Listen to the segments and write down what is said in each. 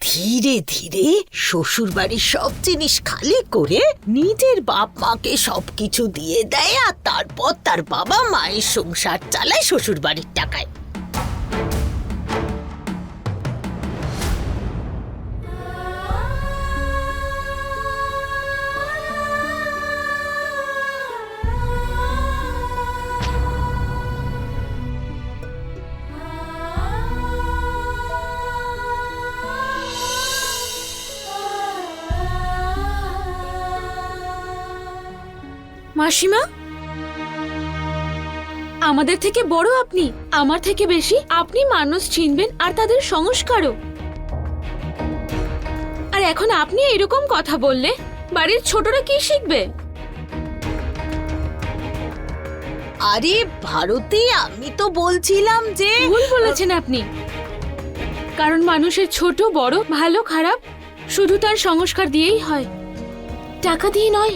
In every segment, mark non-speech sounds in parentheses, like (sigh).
ধীরে ধীরে শ্বশুর বাড়ির সব জিনিস খালি করে নিজের বাপ মাকে সবকিছু দিয়ে দেয় আর তারপর তার বাবা মায়ের সংসার চালায় শ্বশুর বাড়ির টাকায়। মাসিমা? আমাদের থেকে বড় আপনি আমার থেকে বেশি আপনি মানুষ চিনবেন আর তাদের সংস্কারও। আর এখন আপনি এরকম কথা বললে বাড়ির ছোটরা কি শিখবে? আরে ভারতী আমি তো বলছিলাম যে ভুল বলেছেন আপনি। কারণ মানুষের ছোট বড় ভালো খারাপ শুধু তার সংস্কার দিয়েই হয়। টাকা দিয়ে নয়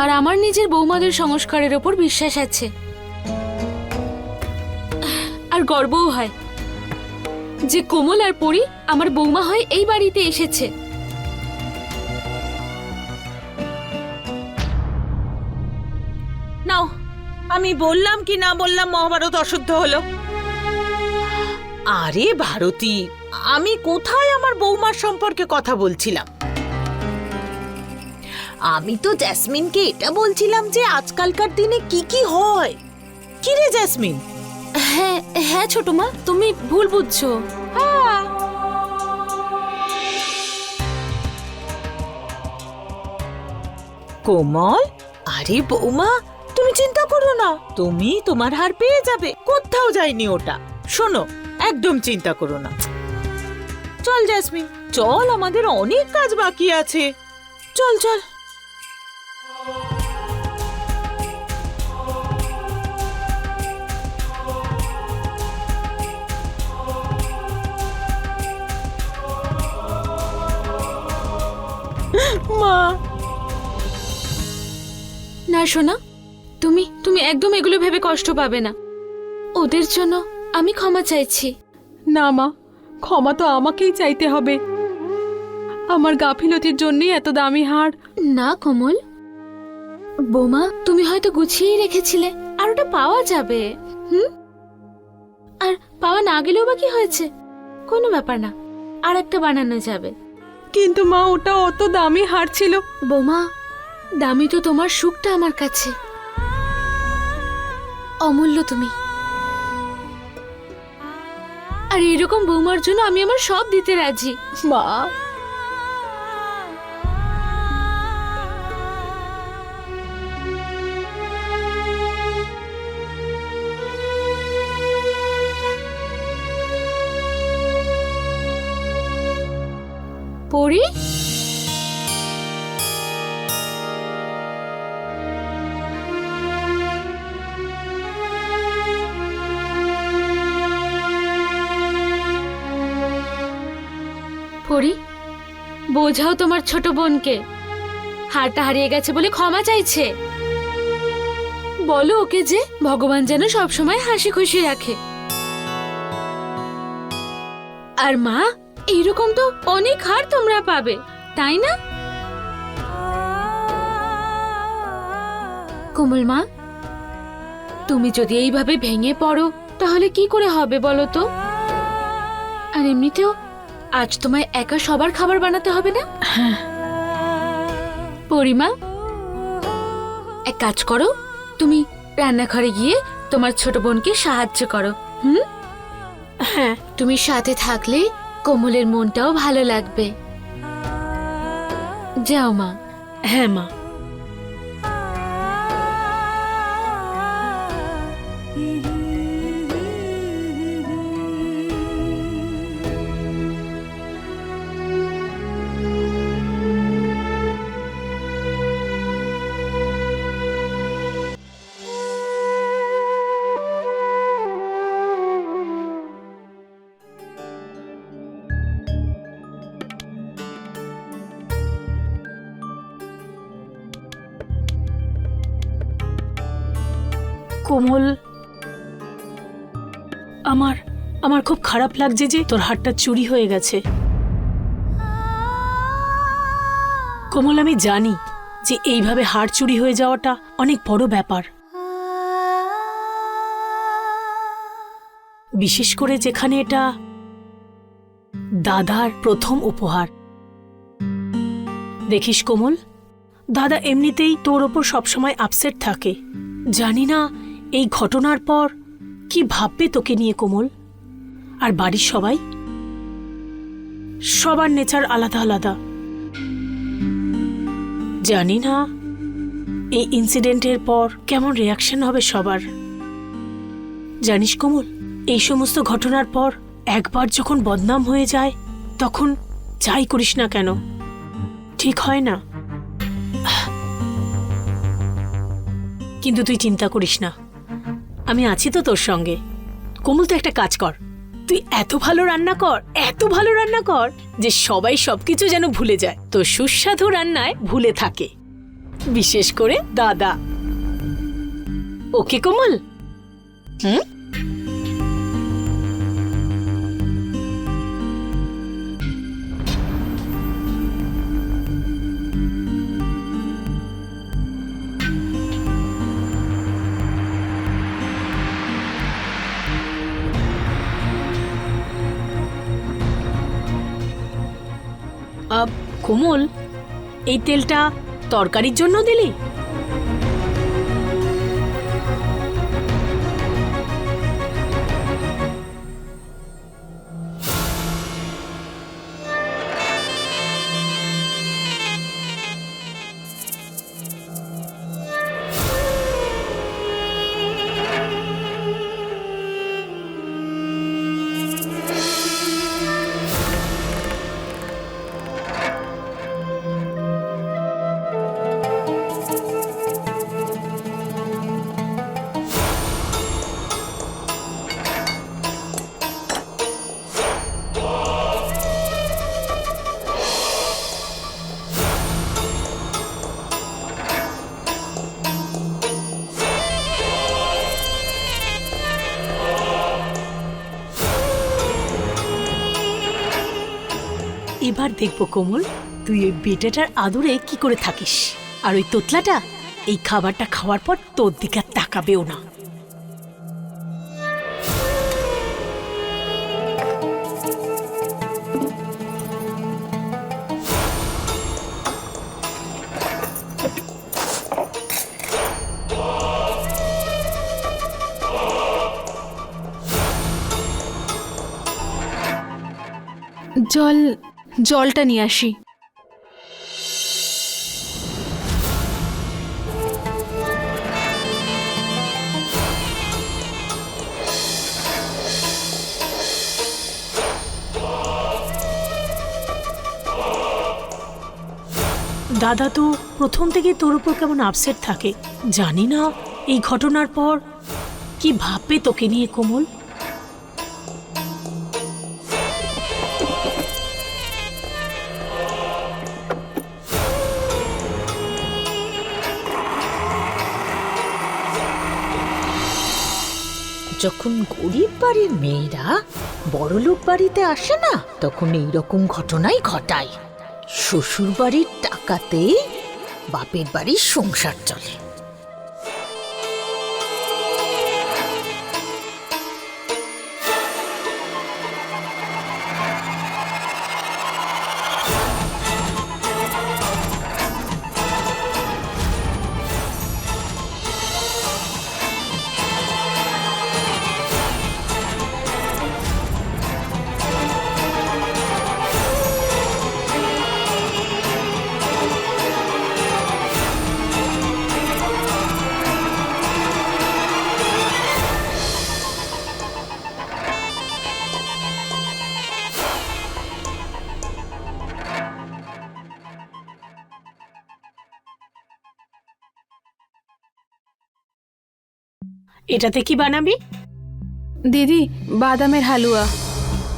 আর আমার নিজের বৌমাদের সংস্কারের ওপর বিশ্বাস আছে। আর গর্বও হয় যে কোমল আর পরি আমার বৌমা হয় এই বাড়িতে এসেছে। নাও, আমি বললাম কি না বললাম মহাভারত অশুদ্ধ হলো। আরে ভারতী, আমি কোথায় আমার বৌমার সম্পর্কে কথা বলছিলাম? আমি তো জ্যাসমিনকে এটা বলছিলাম যে আজকালকার দিনে কি কি হয়। কি রে জ্যাসমিন? হ্যাঁ হ্যাঁ ছোট মা তুমি ভুল বুঝছ। কোমল? আরে বৌমা তুমি চিন্তা করো না তুমি তোমার হার পেয়ে যাবে কোথাও যায়নি ওটা। শোনো একদম চিন্তা করো না। চল জ্যাসমিন চল আমাদের অনেক কাজ বাকি আছে। চল চল। না শোনা তুমি তুমি একদম এগুলো ভেবে কষ্ট পাবে না। ওদের জন্য আমি ক্ষমা চাইছি। না মা ক্ষমা তো আমাকেই চাইতে হবে। আমার গাফিলতির জন্যই এত দামি হার। না কোমল। বোমা তুমি হয়তো গুছিয়েই রেখেছিলে আর ওটা পাওয়া যাবে। হুম? আর পাওয়া না গেলেও বা কি হয়েছে? কোনো ব্যাপার না আর একটা বানানো যাবে। কিন্তু মা ওটা অত দামি হার ছিল। বোমা দামি তো তোমার সুখটা আমার কাছে। অমূল্য তুমি। আর এরকম বৌমার জন্য আমি আমার সব দিতে রাজি। মা। পড়ি বোঝাও তোমার ছোট বোনকে। হারটা হারিয়ে গেছে বলে ক্ষমা চাইছে। বলো ওকে যে, ভগবান যেন সবসময় হাসি খুশি রাখে। আর মা এইরকম তো অনেক হার তোমরা পাবে, তাই না? কোমল মা, তুমি যদি এইভাবে ভেঙে পড়ো, তাহলে কি করে হবে বলো তো? আর এমনিতেও আজ তোমায় একা সবার খাবার বানাতে হবে না? পরিমা এক কাজ করো তুমি রান্নাঘরে গিয়ে তোমার ছোট বোনকে সাহায্য করো হুম? হ্যাঁ। তুমি সাথে থাকলে কোমলের মনটাও ভালো লাগবে। যাও মা। হ্যাঁ মা। কোমল। আমার আমার খুব খারাপ লাগছে যে তোর হারটা চুরি হয়ে গেছে। কোমল, আমি জানি যে এইভাবে হার চুরি হয়ে যাওয়াটা অনেক বড় ব্যাপার। বিশেষ করে যেখানে এটা দাদার প্রথম উপহার। দেখিস কোমল, দাদা এমনিতেই তোর ওপর সবসময় আপসেট থাকে। জানি না এই ঘটনার পর কি ভাববে তোকে নিয়ে কোমল? আর বাড়ির সবাই? সবার নেচার আলাদা আলাদা। জানি না এই ইনসিডেন্টের পর কেমন রিয়াকশন হবে সবার। জানিস কোমল, এই সমস্ত ঘটনার পর একবার যখন বদনাম হয়ে যায়, তখন যাই করিস না কেন? ঠিক হয় না। কিন্তু তুই চিন্তা করিস না। আমি আছি তো তোর সঙ্গে। কোমল তো একটা কাজ কর। তুই এত ভালো রান্না কর, এত ভালো রান্না কর যে সবাই সবকিছু যেন ভুলে যায়। তো সুস্বাদু রান্নায় ভুলে থাকে। বিশেষ করে দাদা। ওকে, কোমল? হুম? কোমল এই তেলটা তরকারির জন্য দিলি? এবার দেখব কোমল, তুই ওই বেটাটার আদরে কি করে থাকিস? আর ওই তোতলাটা, এই খাবারটা খাওয়ার পর তোর দিকে তাকাবেও না। জল জলটা নিয়ে আসি। দাদা, তো প্রথম থেকে তোর উপর কেমন আপসেট থাকে? জানি না, এই ঘটনার পর কি ভাববে তোকে নিয়ে কোমল? যখন গরিব বাড়ির মেয়েরা বড়লোক বাড়িতে আসে না, তখন এই রকম ঘটনাই ঘটায়। শ্বশুর বাড়ির টাকাতে বাপের বাড়ির সংসার চলে। এটাতে কি বানাবি? দিদি বাদামের হালুয়া।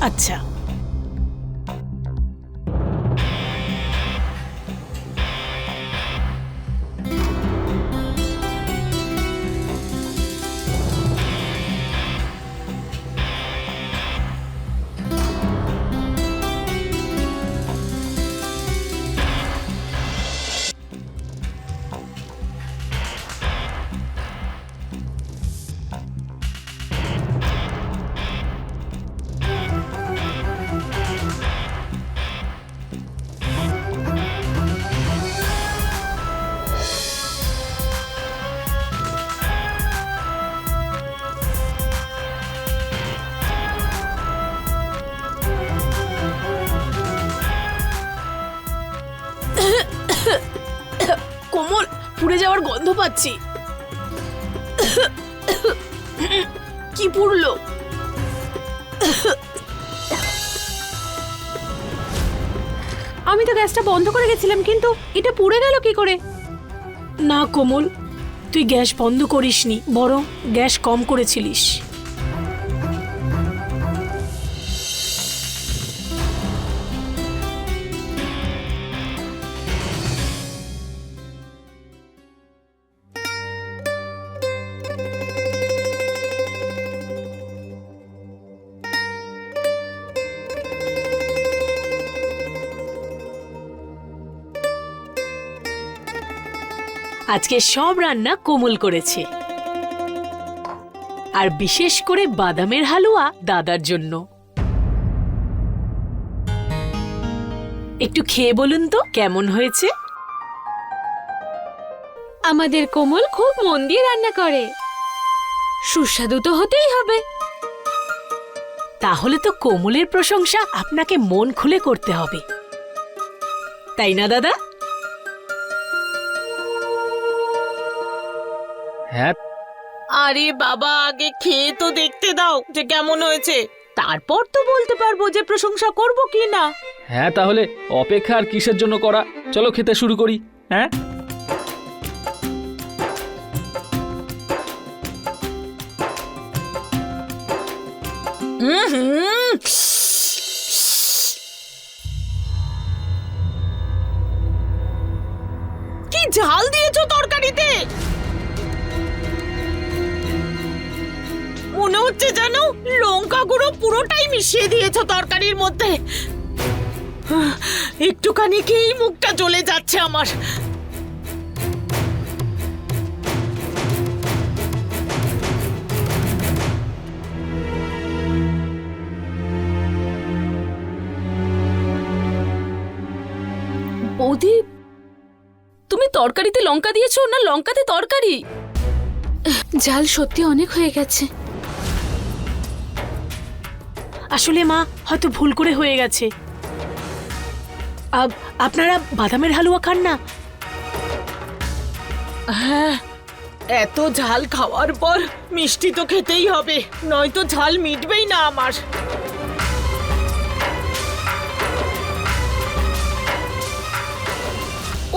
আচ্ছা। পাচ্ছি। কি পুড়লো? আমি তো গ্যাসটা বন্ধ করে গেছিলাম কিন্তু এটা পুড়ে গেল কি করে? না কোমল তুই গ্যাস বন্ধ করিসনি বরং গ্যাস কম করেছিলিস। আজকে সব রান্না কোমল করেছে। আর বিশেষ করে বাদামের হালুয়া দাদার জন্য। একটু খেয়ে বলুন তো কেমন হয়েছে? আমাদের কোমল খুব মন দিয়ে রান্না করে। সুস্বাদু তো হতেই হবে। তাহলে তো কোমলের প্রশংসা আপনাকে মন খুলে করতে হবে। তাই না দাদা? হ্যাঁ। আরে বাবা আগে খেয়ে তো দেখতে দাও যে কেমন হয়েছে। তারপর তো বলতে পারব যে প্রশংসা করব কি না। হ্যাঁ তাহলে অপেক্ষা আর কিসের জন্য করা? চলো খেতে শুরু করি। হ্যাঁ? কি ঝাল দিয়েছ তরকারিতে? হচ্ছে যেন লঙ্কা গুঁড়ো পুরোটাই মিশিয়ে দিয়েছ তরকারির মধ্যে। একটুখানি খেয়েই মুখটা জ্বলে যাচ্ছে আমার। বৌদি তুমি তরকারিতে লঙ্কা দিয়েছ না লঙ্কাতে তরকারি? জাল সত্যি অনেক হয়ে গেছে। আসলে মা হয়তো ভুল করে হয়ে গেছে। আপনারা বাদামের হালুয়া খান না? হ্যাঁ এত ঝাল খাওয়ার পর মিষ্টি তো খেতেই হবে নয়তো ঝাল মিটবেই না আমার।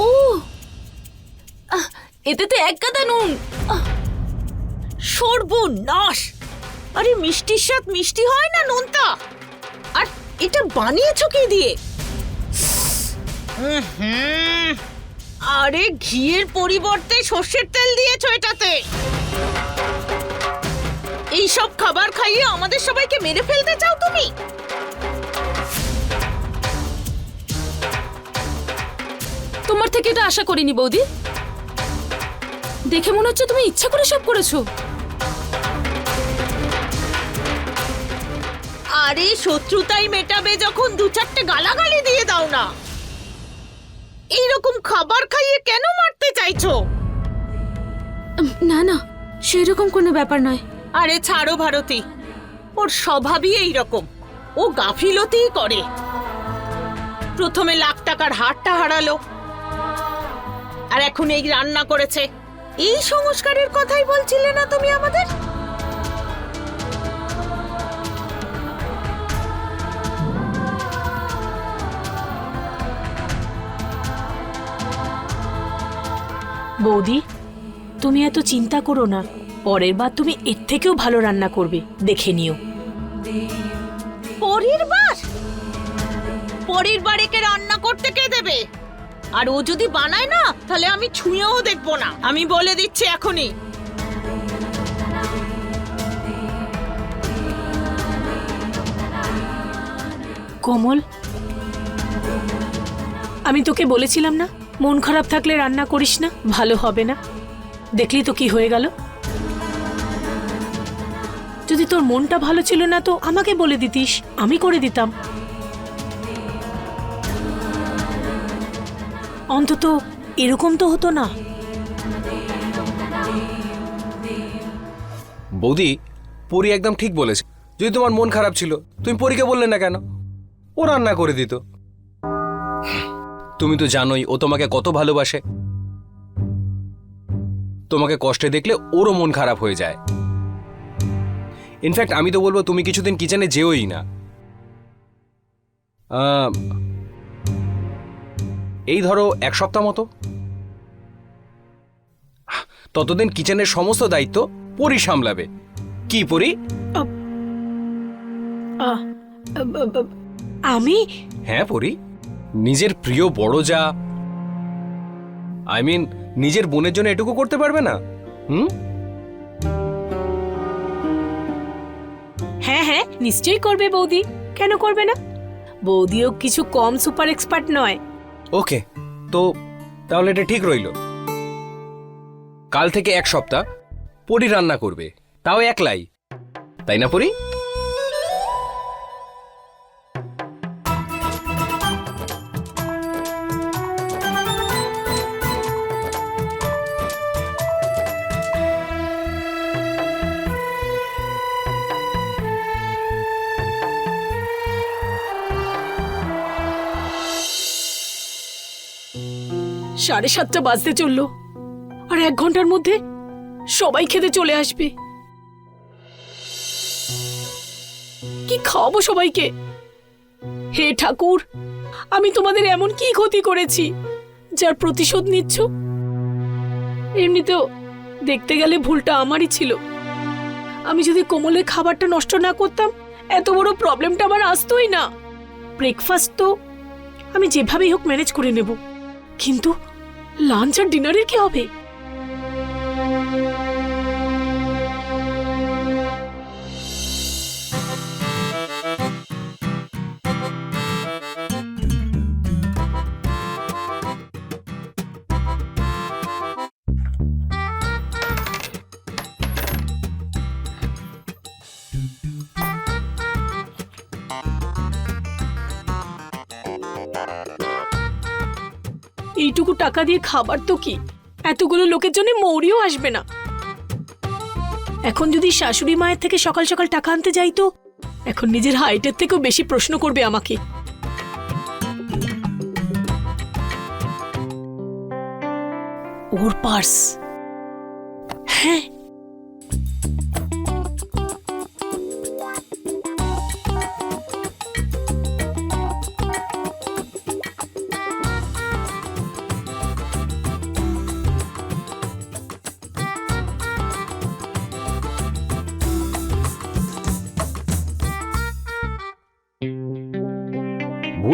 ও এতে তো এক গাদা নুন। সর্বনাশ। আরে মিষ্টির স্বাদ মিষ্টি হয় না নোনতা? আর এটা বানিয়েছো কি দিয়ে? হুম। আরে ঘিয়ের পরিবর্তে সর্ষের তেল দিয়েছ এটাতে। এই সব খাবার খাইয়ে আমাদের সবাইকে মেরে ফেলতে চাও তুমি? তোমার থেকে এটা আশা করিনি বৌদি। দেখে মনে হচ্ছে তুমি ইচ্ছা করে সব করেছ। আরে শত্রুতাই মেটাবে যখন দু চারটে গালাগালি দিয়ে দাও না। এইরকম খাবার খাইয়ে কেন মারতে চাইছো? না না সেরকম কোনো ব্যাপার নয়। আরে ছাড়ো ভারতী ওর স্বভাবই এই রকম ও গাফিলতিই করে। প্রথমে লাখ টাকার হারটা হারালো। আর এখন এই রান্না করেছে। এই সংস্কারের কথাই বলছিলে না তুমি আমাদের? বৌদি তুমি এত চিন্তা করো না। পরের বার তুমি এর থেকেও ভালো রান্না করবে দেখে নিও। পরের বার? পরের বার একে রান্না করতে কে দেবে? আর ও যদি বানায় না তাহলে আমি ছুঁয়েও দেখব না। আমি বলে দিচ্ছি এখনই। কোমল আমি তোকে বলেছিলাম না? মন খারাপ থাকলে রান্না করিস না, ভালো হবে না। দেখলি তো কি হয়ে গেল। যদি তোর মনটা ভালো ছিল না তো আমাকে বলে দিতিস, আমি করে দিতাম। অন্তত এরকম তো হতো না। বৌদি, পরি একদম ঠিক বলেছে। যদি তোমার মন খারাপ ছিল, তুমি পরীকে বললে না কেন? ও রান্না করে দিত। তুমি তো জানোই ও তোমাকে কত ভালোবাসে। তোমাকে কষ্টে দেখলে ওরও মন খারাপ হয়ে যায়। ইনফ্যাক্ট আমি তো বলব তুমি কিছুদিন কিচেনে যেওই না। এই ধরো এক সপ্তাহ মতো। ততদিন কিচেনের সমস্ত দায়িত্ব পরি সামলাবে। কি পরি? আমি? হ্যাঁ পরি। নিজের প্রিয় বড় যা। আই মিন নিজের বোনের জন্য এটুকু করতে পারবে না? হুম? হ্যাঁ হ্যাঁ নিশ্চয়ই করবে বৌদি। কেন করবে না? বৌদিও কিছু কম সুপার এক্সপার্ট নয়। ওকে তো তাহলে এটা ঠিক রইল। কাল থেকে এক সপ্তাহ পরি রান্না করবে। তাও একলাই। তাই না পরি? সাড়ে সাতটা বাজতে চলল। আর এক ঘণ্টার মধ্যে সবাই খেতে চলে আসবে। কি খাওয়াবো সবাইকে? হে ঠাকুর, আমি তোমাদের এমন কি ক্ষতি করেছি, যার প্রতিশোধ নিচ্ছ? এমনিতেও দেখতে গেলে ভুলটা আমারই ছিল। আমি যদি কোমলের খাবারটা নষ্ট না করতাম, এত বড় প্রবলেমটা আমার আসতোই না। ব্রেকফাস্ট তো আমি যেভাবেই হোক ম্যানেজ করে নেব। কিন্তু লাঞ্চ আর ডিনারের কি হবে? এইটুকু টাকা দিয়ে খাবার তো কি? এতগুলো লোকের জন্য মৌরিও আসবে না। এখন যদি শাশুড়ি মায়ের থেকে সকাল সকাল টাকা আনতে যাই তো? এখন নিজের হাইটের থেকেও বেশি প্রশ্ন করবে আমাকে। ওর পার্স।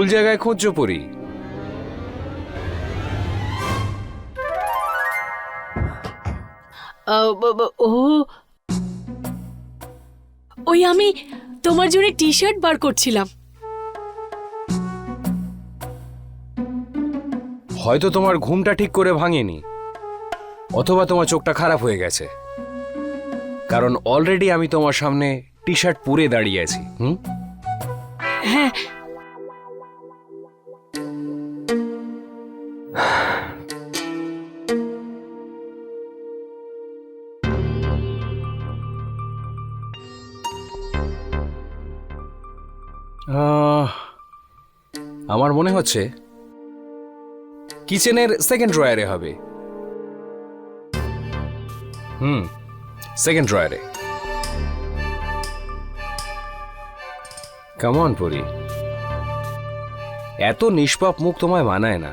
ভুল জায়গায় খুঁজছো ও। ওই আমি তোমার জন্য টি শার্ট বার করছিলাম। হয়তো তোমার ঘুমটা ঠিক করে ভাঙেনি অথবা তোমার চোখটা খারাপ হয়ে গেছে। কারণ অলরেডি আমি তোমার সামনে টি শার্ট পরে দাঁড়িয়ে আছি হুম? হ্যাঁ হচ্ছে। কিচেনের সেকেন্ড ড্রয়ারে হবে। হুম সেকেন্ড ড্রয়ারে কেমন পরি এত নিষ্পাপ মুখ তোমায় মানায় না।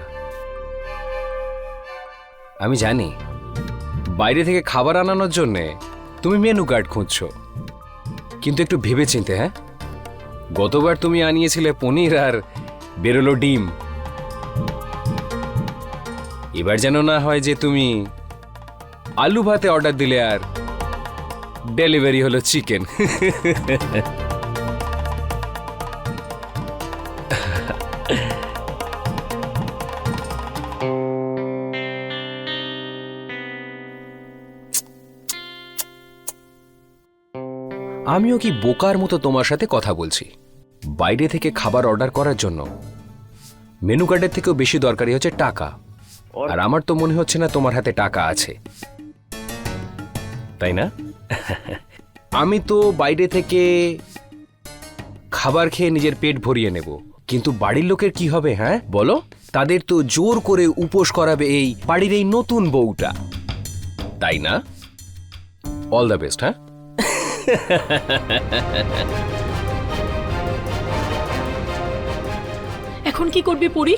আমি জানি, বাইরে থেকে খাবার আনানোর জন্যে তুমি মেনু কার্ড খুঁজছো। কিন্তু একটু ভেবে চিনতে হ্যাঁ? গতবার তুমি আনিয়েছিলে পনির আর বেরোলো ডিম। এবার যেন না হয় যে তুমি আলু ভাতে অর্ডার দিলে আর ডেলিভারি হলো চিকেন আমিও কি বোকার মতো তোমার সাথে কথা বলছি? বাইরে থেকে খাবার অর্ডার করার জন্য। মেনু কার্ডের থেকেও বেশি দরকারি হচ্ছে টাকা। আর আমার তো মনে হচ্ছে না তোমার হাতে টাকা আছে। তাই না? আমি তো বাইরে থেকে খাবার খেয়ে নিজের পেট ভরিয়ে নেব। কিন্তু বাড়ির লোকের কি হবে হ্যাঁ? বলো। তাদের তো জোর করে উপোস করাবে এই বাড়ির এই নতুন বউটা। তাই না? অল দ্য বেস্ট হ্যাঁ? (laughs) এখন কি করবি পরি?